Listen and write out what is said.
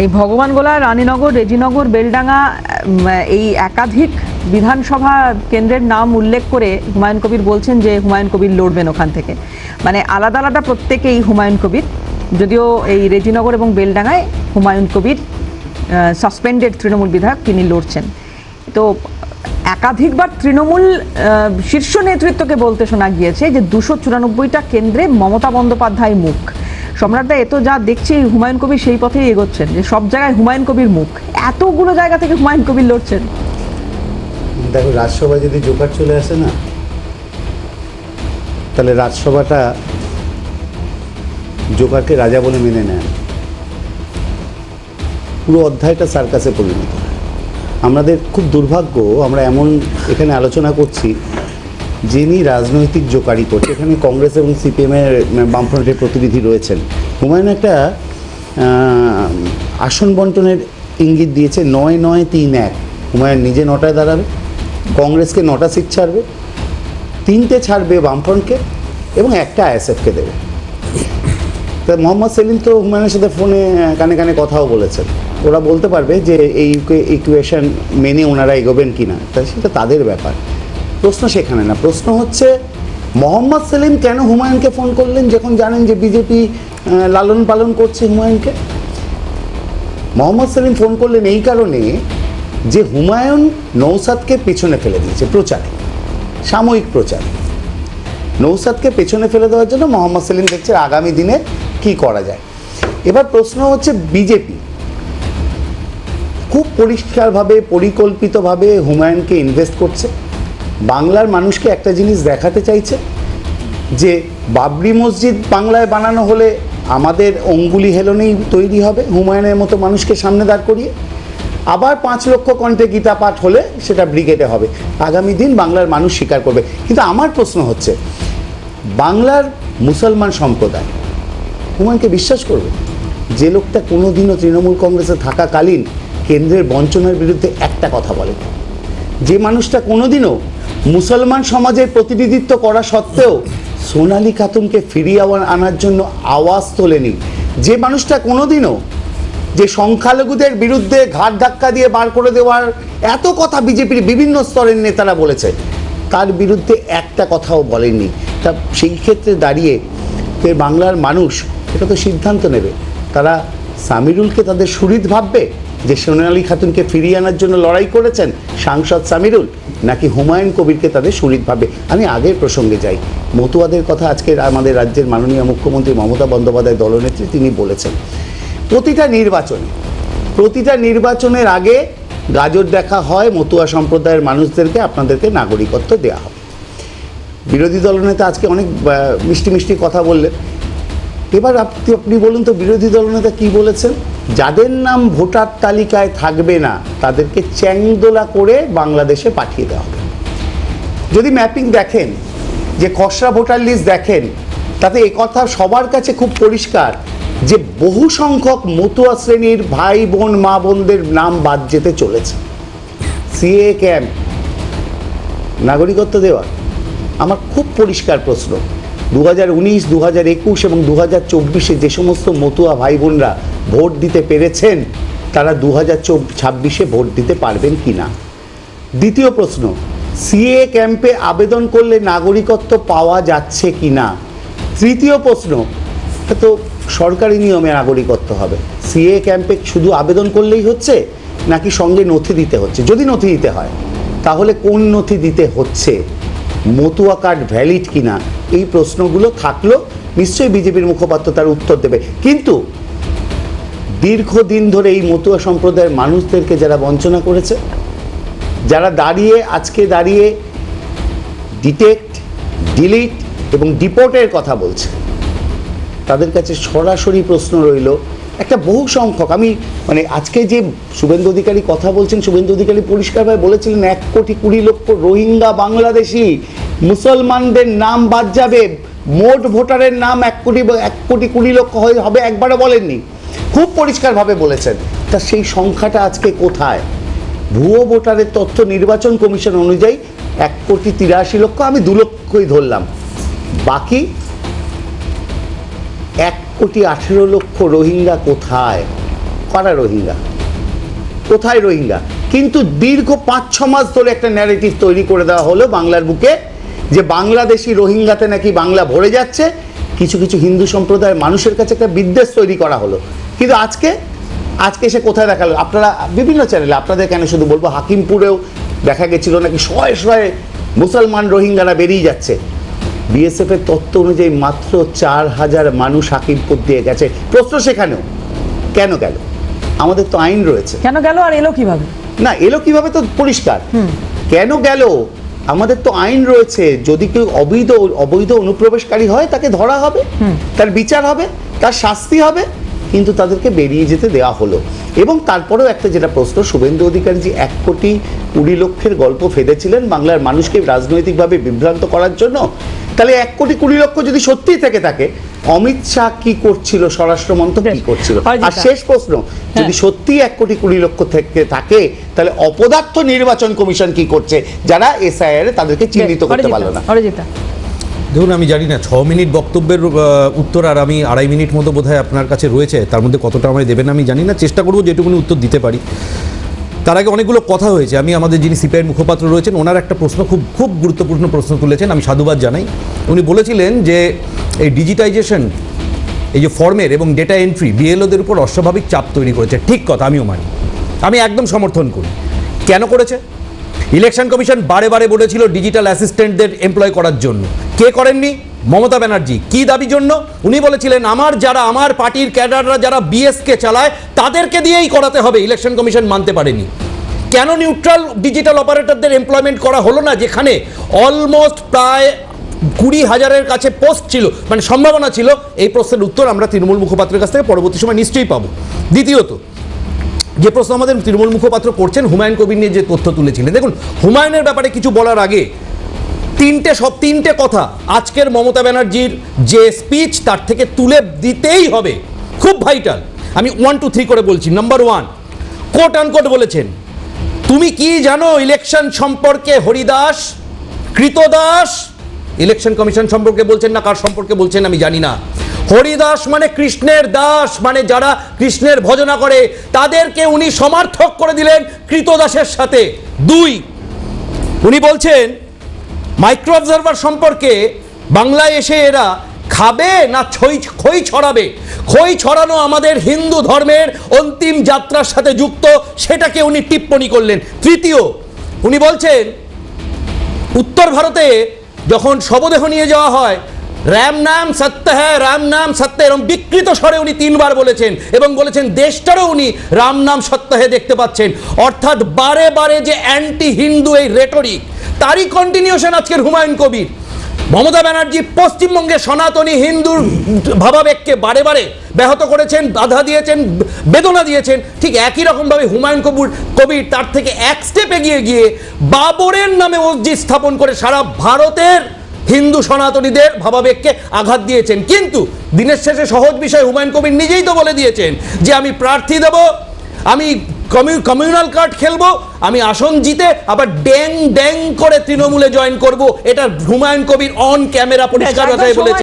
এই ভগবানগোলা, রানীনগর, রেজিনগর, বেলডাঙ্গা এই একাধিক বিধানসভা কেন্দ্রের নাম উল্লেখ করে হুমায়ুন কবির বলছেন যে হুমায়ুন কবির লড়বেন ওখান থেকে। মানে আলাদা আলাদা প্রত্যেকেই হুমায়ুন কবির। যদিও এই রেজিনগর এবং বেলডাঙ্গায় হুমায়ুন কবির সাসপেন্ডেড তৃণমূল বিধায়ক তিনি লড়ছেন। তো একাধিকবার তৃণমূল শীর্ষ নেতৃত্বকে বলতে শোনা গিয়েছে যে দুশো চুরানব্বইটা কেন্দ্রে মমতা বন্দ্যোপাধ্যায় মুখ। সম্রাটদা, এ তো যা দেখছি, হুমায়ুন কবির সেই পথেই এগোচ্ছেন। যে সব জায়গায় হুমায়ুন কবির মুখ। এতগুলো জায়গা থেকে হুমায়ুন কবির লড়ছেন। দেখো রাজসভায় যদি জোকার চলে আসে না, তাহলে রাজসভাটা জোকারকে রাজা বলে মেনে নেয় পুরো অধ্যায়টা সার্কাসে পরিণত আমাদের খুব দুর্ভাগ্য, আমরা এমন এখানে আলোচনা করছি যিনি রাজনৈতিক জোকারি করছে, এখানে কংগ্রেস এবং সিপিএমের বামফ্রন্টের প্রতিনিধি রয়েছেন। হুমায়ুন একটা আসন বন্টনের ইঙ্গিত দিয়েছে, নয় নয় তিন এক। হুমায়ুন নিজে নটায় দাঁড়াবে, কংগ্রেসকে নটা সিট ছাড়বে, তিনটে ছাড়বে বামফ্রন্টকে, এবং একটা আইএসএফকে দেবে। তা মোহাম্মদ সেলিম তো হুমায়ুনের সাথে ফোনে কানে কানে কথাও বলেছেন। ওরা বলতে পারবে যে এই ইকুয়েশন মেনে ওনারা এগোবেন কি না তা সেটা তাদের ব্যাপার। প্রশ্ন সেখানে না। প্রশ্ন হচ্ছে, মোহাম্মদ সেলিম কেন হুমায়ুনকে ফোন করলেন যখন জানেন যে বিজেপি লালন পালন করছে হুমায়ুনকে? মোহাম্মদ সেলিম ফোন করলেন এই কারণে যে হুমায়ুন নৌসাদকে পেছনে ফেলে দিয়েছে প্রচারে, সাময়িক প্রচারে। নৌসাদকে পেছনে ফেলে দেওয়ার জন্য মোহাম্মদ সেলিম দেখছে আগামী দিনে কি করা যায়। এবার প্রশ্ন হচ্ছে বিজেপি, খুব পরিষ্কারভাবে, পরিকল্পিতভাবে হুমায়ুনকে ইনভেস্ট করছে? বাংলার মানুষকে একটা জিনিস দেখাতে চাইছে যে বাবরি মসজিদ বাংলায় বানানো হলে আমাদের অঙ্গুলি হেলনেই তৈরি হবে, হুমায়ুনের মতো মানুষকে সামনে দাঁড় করিয়ে। আবার পাঁচ লক্ষ কণ্ঠে গীতা পাঠ হলে সেটা ব্রিগেডে হবে। আগামী দিন বাংলার মানুষ স্বীকার করবে। কিন্তু আমার প্রশ্ন হচ্ছে, বাংলার মুসলমান সম্প্রদায়, হুমায়ুনকে বিশ্বাস করবে যে লোকটা কোনোদিনও তৃণমূল কংগ্রেসে থাকাকালীন কেন্দ্রের বঞ্চনার বিরুদ্ধে একটা কথা বলে? যে মানুষটা কোনোদিনও মুসলমান সমাজের প্রতিনিধিত্ব করা সত্ত্বেও সোনালি খাতুনকে ফিরিয়ে আনার জন্য আওয়াজ তোলেনি। যে মানুষটা কোনোদিনও যে সংখ্যালঘুদের বিরুদ্ধে ঘাট ধাক্কা দিয়ে বার করে দেওয়ার এত কথা বিজেপির বিভিন্ন স্তরের নেতারা বলেছে, তার বিরুদ্ধে একটা কথাও বলেননি। তা সেই ক্ষেত্রে দাঁড়িয়ে যে বাংলার মানুষ, এটা তো সিদ্ধান্ত নেবে। তারা সামিরুলকে তাদের সুরিত ভাববে? যে সোনালী খাতুনকে ফিরিয়ে আনার জন্য লড়াই করেছেন সাংসদ সামিরুল, নাকি হুমায়ুন কবিরকে তাদের সুরিত ভাববে আমি আগের প্রসঙ্গে যাই। মতুয়াদের কথা আজকে আমাদের রাজ্যের মাননীয় মুখ্যমন্ত্রী মমতা বন্দ্যোপাধ্যায় দলনেত্রী তিনি বলেছেন। প্রতিটা নির্বাচনে, প্রতিটা নির্বাচনের আগে গাজর দেখা হয়, মতুয়া সম্প্রদায়ের মানুষদেরকে, আপনাদেরকে নাগরিকত্ব দেওয়া হবে বিরোধী দলনেতা আজকে অনেক মিষ্টি মিষ্টি কথা বললেন। এবার আপনি আপনি বলুন তো, বিরোধী দলনেতা কি বলেছেন? যাদের নাম ভোটার তালিকায় থাকবে না, তাদেরকে চ্যাংদোলা করে বাংলাদেশে পাঠিয়ে দেওয়া হবে। যদি ম্যাপিং দেখেন, যে খসড়া ভোটার লিস্ট দেখেন, তাতে কথা সবার কাছে খুব পরিষ্কার যে বহু সংখ্যক মতুয়া শ্রেণির ভাই বোন, মা বোনদের নাম বাদ যেতে চলেছে। সিএ ক্যাম্প, নাগরিকত্ব দেওয়া, আমার খুব পরিষ্কার প্রশ্ন। দু হাজার উনিশ দু হাজার একুশ এবং দু হাজার চব্বিশে যে সমস্ত মতুয়া ভাই বোনরা ভোট দিতে পেরেছেন, তারা দু হাজার ছাব্বিশে ভোট দিতে পারবেন কি না দ্বিতীয় প্রশ্ন, সিএ ক্যাম্পে আবেদন করলে নাগরিকত্ব পাওয়া যাচ্ছে কি না তৃতীয় প্রশ্ন তো সরকারি নিয়মে নাগরিকত্ব হবে। সিএ ক্যাম্পে শুধু আবেদন করলেই হচ্ছে, নাকি সঙ্গে নথি দিতে হচ্ছে? যদি নথি দিতে হয়, তাহলে কোন নথি দিতে হচ্ছে? মতুয়া কার্ড ভ্যালিড কিনা? এই প্রশ্নগুলো থাকল, নিশ্চয়ই বিজেপির মুখপাত্র তার উত্তর দেবে। কিন্তু দীর্ঘদিন ধরে এই মতুয়া সম্প্রদায়ের মানুষদেরকে যারা বঞ্চনা করেছে, যারা দাঁড়িয়ে, আজকে দাঁড়িয়ে ডিটেক্ট ডিলিট এবং ডিপোর্টের কথা বলছে, তাদের কাছে সরাসরি প্রশ্ন রইল, একটা বহু সংখ্যক, আমি মানে আজকে যে শুভেন্দু অধিকারী কথা বলছেন, শুভেন্দু অধিকারী পরিষ্কারভাবে বলেছিলেন, এক কোটি কুড়ি লক্ষ রোহিঙ্গা বাংলাদেশি মুসলমানদের নাম বাদ যাবে, মোট ভোটারের নাম এক কোটি এক কোটি কুড়ি লক্ষ হয়ে, হবে, একবারও বলেননি। খুব পরিষ্কারভাবে বলেছেন, তা সেই সংখ্যাটা আজকে কোথায়? ভুয়ো ভোটারের তথ্য নির্বাচন কমিশন অনুযায়ী এক কোটি তিরাশি লক্ষ, আমি দু লক্ষই ধরলাম। বাকি এক কোটি আঠেরো লক্ষ রোহিঙ্গা কোথায়? কারা রোহিঙ্গা? কোথায় রোহিঙ্গা? কিন্তু দীর্ঘ পাঁচ, ছ মাস ধরে একটা ন্যারেটিভ তৈরি করে দেওয়া হলো বাংলার বুকে, যে বাংলাদেশি রোহিঙ্গাতে নাকি বাংলা ভরে যাচ্ছে। কিছু কিছু হিন্দু সম্প্রদায়ের মানুষের কাছে একটা বিদ্বেষ তৈরি করা হলো। কিন্তু আজকে আজকে সে কোথায় দেখাল? আপনারা বিভিন্ন চ্যানেলে আপনাদের কেন শুধু বলব হাকিমপুরেও দেখা গেছিল নাকি শয়ে শয়ে মুসলমান রোহিঙ্গারা বেরিয়ে যাচ্ছে। বিএসএফ এর তথ্য অনুযায়ী মাত্র চার হাজার মানুষ হাকিমপুর দিয়ে গেছে। প্রশ্ন সেখানেও কেন গেল? আমাদের তো আইন রয়েছে। কেন গেল আর এলো কীভাবে? না এলো কীভাবে তো পরিষ্কার। কেন গেল? আমাদের তো আইন রয়েছে যদি কেউ অবৈধ অবৈধ অনুপ্রবেশকারী হয় তাকে ধরা হবে। তার বিচার হবে তার শাস্তি হবে। কিন্তু তাদেরকে বেরিয়ে যেতে দেওয়া হলো। এবং তারপরেও একটা যেটা প্রশ্ন শুভেন্দু অধিকারী যে এক কোটি কুড়ি লক্ষের গল্প ফেদেছিলেন বাংলার মানুষকে রাজনৈতিকভাবে বিভ্রান্ত করার জন্য। তাহলে এক কোটি কুড়ি লক্ষ যদি সত্যিই থেকে থাকে অমিত শাহ কি করছিল স্বরাষ্ট্রমন্ত্রক কি করছিল? আর শেষ প্রশ্ন যদি সত্যি এক কোটি কুড়ি লক্ষ থেকে থাকে তাহলে অপদার্থ নির্বাচন কমিশন কি করছে? যারা এসআইআর তাদেরকে চিহ্নিত করতে পারল না। দেখুন আমি জানি না, ছ মিনিট বক্তব্যের উত্তর আর আমি আড়াই মিনিট মতো বোধহয় আপনার কাছে রয়েছে, তার মধ্যে কতটা আমায় দেবেন আমি জানি না, চেষ্টা করব যেটুকুনি উত্তর দিতে পারি। তার আগে অনেকগুলো কথা হয়েছে, আমি আমাদের যিনি সিপিআইয়ের মুখপাত্র রয়েছেন, ওনার একটা প্রশ্ন, খুব খুব গুরুত্বপূর্ণ প্রশ্ন তুলেছেন, আমি সাধুবাদ জানাই। উনি বলেছিলেন যে, এই ডিজিটাইজেশন এই যে ফর্মের এবং ডেটা এন্ট্রি বিএলওদের উপর অস্বাভাবিক চাপ তৈরি করেছে। ঠিক কথা, আমিও মানি। আমি একদম সমর্থন করি। কেন করেছে? ইলেকশন কমিশন বারে বারে বলেছিল ডিজিটাল অ্যাসিস্ট্যান্টদের এমপ্লয় করার জন্য। কে করেননি? মমতা ব্যানার্জি। কি দাবি জন্য? উনি বলেছিলেন, আমার যারা, আমার পার্টির ক্যাডাররা যারা বিএসকে চালায়, তাদেরকে দিয়েই করাতে হবে। ইলেকশন কমিশন মানতে পারেনি। কেন নিউট্রাল ডিজিটাল অপারেটরদের এমপ্লয়মেন্ট করা হলো না, যেখানে অলমোস্ট প্রায় কুড়ি হাজারের কাছে পোস্ট ছিল? মানে সম্ভাবনা ছিল। এই প্রশ্নের উত্তর আমরা তৃণমূল মুখপাত্রের কাছ থেকে পরবর্তী সময় নিশ্চয়ই পাবো। দ্বিতীয়ত যে প্রশ্ন আমাদের তৃণমূল মুখপাত্র করছেন, হুমায়ুন কবির নিয়ে যে তথ্য তুলেছিলেন। দেখুন, হুমায়ুনের ব্যাপারে কিছু বলার আগে, তিনটে সব তিনটে কথা আজকের মমতা ব্যানার্জির যে স্পিচ তার থেকে তুলে দিতেই হবে। খুব ভাইটাল আমি ওয়ান টু থ্রি করে বলছি। নাম্বার ওয়ান কোট আনকোট বলেছেন, তুমি কি জানো ইলেকশন সম্পর্কে হরিদাস, কৃতদাস? ইলেকশন কমিশন সম্পর্কে বলছেন না, কার সম্পর্কে বলছেন আমি জানি না। হরিদাস মানে কৃষ্ণের দাস মানে যারা কৃষ্ণের ভজনা করে, তাদেরকে উনি সমার্থক করে দিলেন কৃতদাসের সাথে। দুই, উনি বলছেন মাইক্রো অবজারভার সম্পর্কে বাংলায় এসে এরা খাবে না ছই, খই ছড়াবে? খই ছড়ানো আমাদের হিন্দু ধর্মের অন্তিম যাত্রার সাথে যুক্ত, সেটাকে উনি টিপ্পণী করলেন। তৃতীয়, উনি বলছেন, উত্তর ভারতে যখন শবদেহ নিয়ে যাওয়া হয় রাম নাম সত্য হ্যাঁ রাম নাম সত্য এরকম বিকৃত স্বরে উনি তিনবার বলেছেন এবং বলেছেন দেশটারও উনি রাম নাম সত্য হ্যাঁ দেখতে পাচ্ছেন। অর্থাৎ বারে বারে যে অ্যান্টি হিন্দু এই রেটরিক তারই কন্টিনিউশন আজকের হুমায়ুন কবির। মমতা ব্যানার্জি পশ্চিমবঙ্গে সনাতনী হিন্দুর ভাবাবেগকে বারে বারে ব্যাহত করেছেন, বাধা দিয়েছেন, বেদনা দিয়েছেন। ঠিক একই রকমভাবে হুমায়ুন কবির কবির তার থেকে এক স্টেপ এগিয়ে গিয়ে বাবরের নামে মসজিদ স্থাপন করে সারা ভারতের হিন্দু সনাতনীদের ভাবাবেগকে আঘাত দিয়েছেন। কিন্তু দিনের শেষে সহজ বিষয় হুমায়ুন কবির নিজেই তো বলে দিয়েছেন যে আমি প্রার্থী দেব আমি কমিউনাল কার্ড খেলব আমি আসন জিতে আবার ড্যাং ড্যাং করে তৃণমূলে জয়েন করব। এটা হুমায়ুন কবির অন ক্যামেরা পরিষ্কার কথাই বলেছে